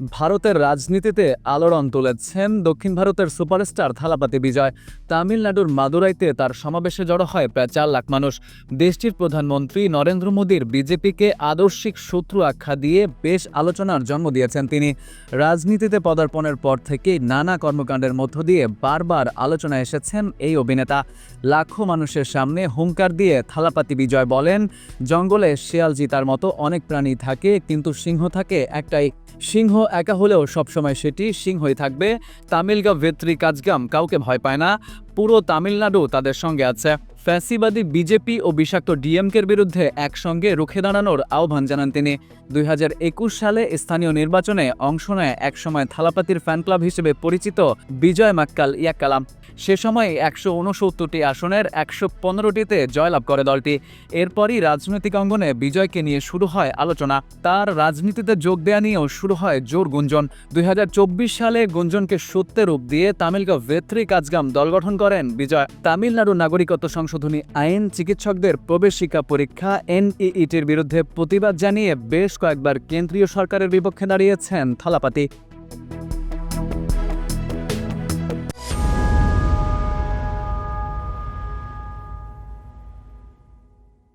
ভারতের রাজনীতিতে আলোড়ন তুলেছেন দক্ষিণ ভারতের সুপারস্টার থালাপাতি বিজয়। তামিলনাড়ুর মাদুরাইতে তার সমাবেশে জড়ো হয় প্রায় চার লাখ মানুষ। দেশটির প্রধানমন্ত্রী নরেন্দ্র মোদীর বিজেপিকে আদর্শিক শত্রু আখ্যা দিয়ে বেশ আলোচনার জন্ম দিয়েছেন তিনি। রাজনীতিতে পদার্পণের পর থেকেই নানা কর্মকাণ্ডের মধ্য দিয়ে বারবার আলোচনায় এসেছেন এই অভিনেতা। লাখো মানুষের সামনে হুঙ্কার দিয়ে থালাপাতি বিজয় বলেন, জঙ্গলে শেয়াল জিতার মতো অনেক প্রাণী থাকে, কিন্তু সিংহ থাকে একটাই। সিংহ একা হলেও সবসময় সেটি সিং হয়ে থাকবে। তামিলগা ভেত্রি কাজগাম কাউকে ভয় পায় না। পুরো তামিলনাড়ু তাদের সঙ্গে আছে। ফ্যাসিবাদী বিজেপি ও বিষাক্ত ডিএমকের বিরুদ্ধে একসঙ্গে রুখে দাঁড়ানোর আহ্বান জানান তিনি। দুই হাজার একুশ সালে স্থানীয় নির্বাচনে অংশ নেয় একসময় থালাপাতির ফ্যান ক্লাব হিসেবে পরিচিত বিজয় মাক্কাল ইয়াক্কালাম। সে সময় একশো উনসত্তরটি আসনের একশো পনেরোটিতে জয়লাভ করে দলটি। এরপরই রাজনৈতিক অঙ্গনে বিজয়কে নিয়ে শুরু হয় আলোচনা। তার রাজনীতিতে যোগ দেয়া নিয়েও শুরু হয় জোর গুঞ্জন। দুই হাজার চব্বিশ সালে গুঞ্জনকে সত্যে রূপ দিয়ে তামিলগাঁও ভেত্রি কাজগাম দল গঠন করেন বিজয়। তামিলনাড়ু নাগরিকত্ব সংশোধনী আইন চিকিৎসকদের প্রবেশিকা পরীক্ষা এনইইটির বিরুদ্ধে প্রতিবাদ জানিয়ে বেশ কয়েকবার কেন্দ্রীয় সরকারের বিপক্ষে দাঁড়িয়েছেন থালাপাতি।